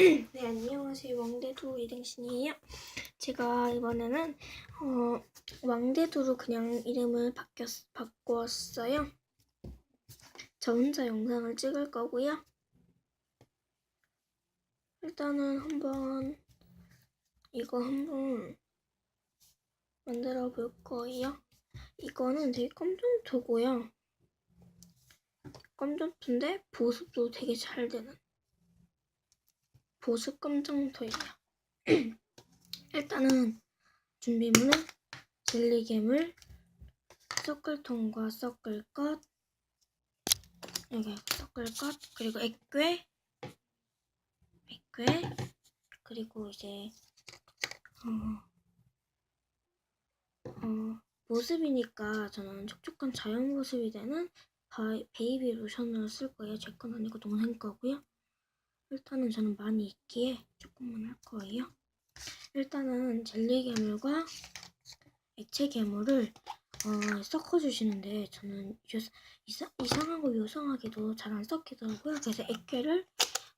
네, 안녕하세요. 왕대두 이등신이에요. 제가 이번에는 어, 왕대두로 그냥 이름을 바뀌었, 바꾸었어요. 저 혼자 영상을 찍을 거고요. 일단은 한번 이거 한번 만들어 볼 거예요. 이거는 되게 껌점토고요. 껌점토인데 보습도 되게 잘 되는 보습 껌점토예요. 일단은 준비물은 젤리괴물, 섞을 통과 섞을 것, 여기 섞을 것, 그리고 액괴, 액괴, 그리고 이제 어, 어, 모습이니까 저는 촉촉한 자연 모습이 되는 바- 베이비 로션을 쓸 거예요. 제 건 아니고 동생 거고요. 일단은 저는 많이 있기에 조금만 할 거예요. 일단은 젤리 괴물과 액체 괴물을 어, 섞어주시는데 저는 요, 이상, 이상하고 요상하게도 잘 안 섞이더라고요. 그래서 액괴를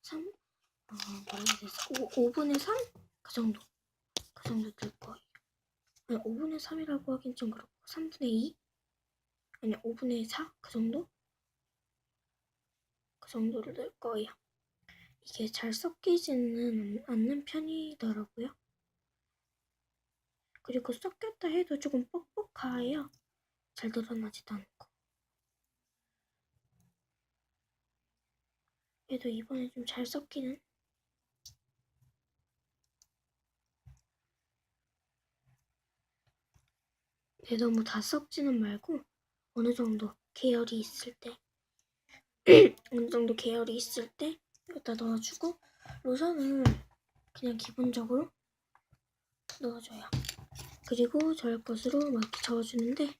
3, 어, 뭐라 해야 되지? 5, 5분의 3? 그 정도. 그 정도 될 거예요. 아니, 5분의 3이라고 하긴 좀 그렇고 3분의 2? 아니 5분의 4? 그 정도? 그 정도로 될 거예요. 이게 잘 섞이지는 않는 편이더라고요. 그리고 섞였다 해도 조금 뻑뻑해요. 잘 드러나지도 않고. 그래도 이번에 좀 잘 섞이는 네, 너무 다 섞지는 말고 어느 정도 계열이 있을 때 어느 정도 계열이 있을 때 여기다 넣어주고 로션을 그냥 기본적으로 넣어줘요. 그리고 저의 것으로 막 이렇게 저어주는데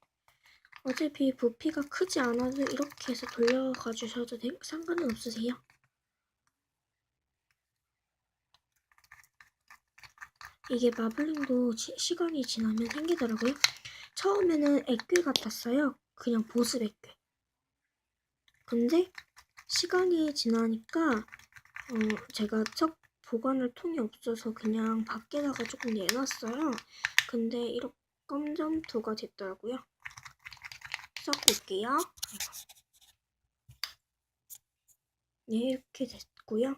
어차피 부피가 크지 않아도 이렇게 해서 돌려가 주셔도 돼, 상관은 없으세요. 이게 마블링도 지- 시간이 지나면 생기더라고요. 처음에는 액괴 같았어요. 그냥 보습 액괴. 근데 시간이 지나니까 어, 제가 첫 보관할 통이 없어서 그냥 밖에다가 조금 내놨어요. 근데 이렇게 검점토가 됐더라고요. 섞을게요. 네, 이렇게 됐고요.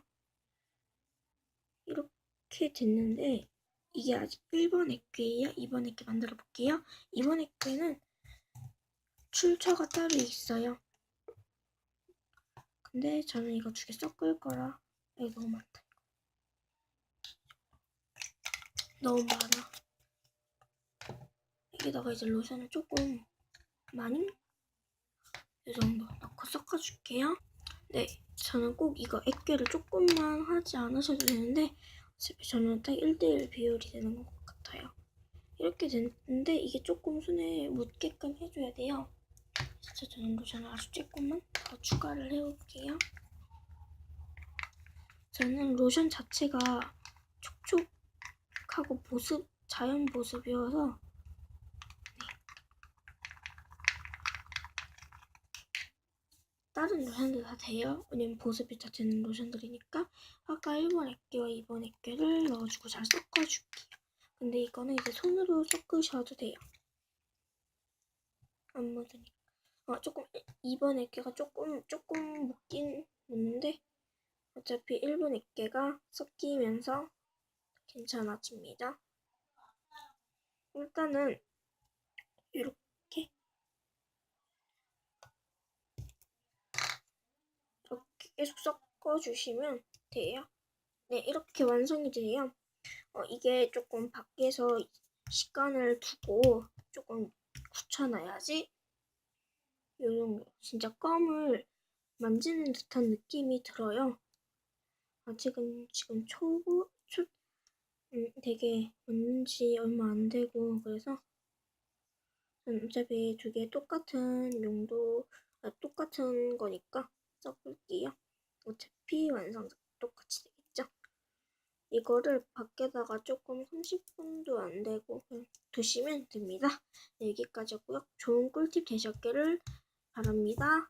이렇게 됐는데 이게 아직 1번 액괴예요. 2번 액괴 만들어 볼게요. 2번 액괴는 출처가 따로 있어요. 근데 저는 이거 두 개 섞을 거라 이거 너무 많다. 너무 많아. 여기다가 이제 로션을 조금 많이 이 정도 넣고 섞어줄게요. 네, 저는 꼭 이거 액괴를 조금만 하지 않으셔도 되는데 어차피 저는 딱 1대1 비율이 되는 것 같아요. 이렇게 됐는데 이게 조금 손에 묻게끔 해줘야 돼요. 진짜 저는 로션을 아주 조금만 더 추가를 해올게요. 저는 로션 자체가 촉촉하고 보습, 자연 보습이어서 다른 로션들 다 돼요. 왜냐면 보습이 다 되는 로션들이니까 아까 1번 액괴와 2번 액괴를 넣어주고 잘 섞어줄게요. 근데 이거는 이제 손으로 섞으셔도 돼요. 안 묻으니까. 어, 조금 2번 액괴가 조금 조금 묻긴 묻는데 어차피 1번 액괴가 섞이면서 괜찮아집니다. 일단은 이렇게 이렇게 계속 섞어주시면 돼요. 네, 이렇게 완성이 돼요. 어, 이게 조금 밖에서 시간을 두고 조금 굳혀놔야지 요 정도 진짜 껌을 만지는 듯한 느낌이 들어요. 아직은 지금 초보 초 음, 되게 만든 지 얼마 안 되고 그래서 음, 어차피 두 개 똑같은 용도 아, 똑같은 거니까 써볼게요. 어차피 완성 똑같이 되겠죠? 이거를 밖에다가 조금 30분도 안 되고 두시면 됩니다. 네, 여기까지였고요. 좋은 꿀팁 되셨기를 바랍니다.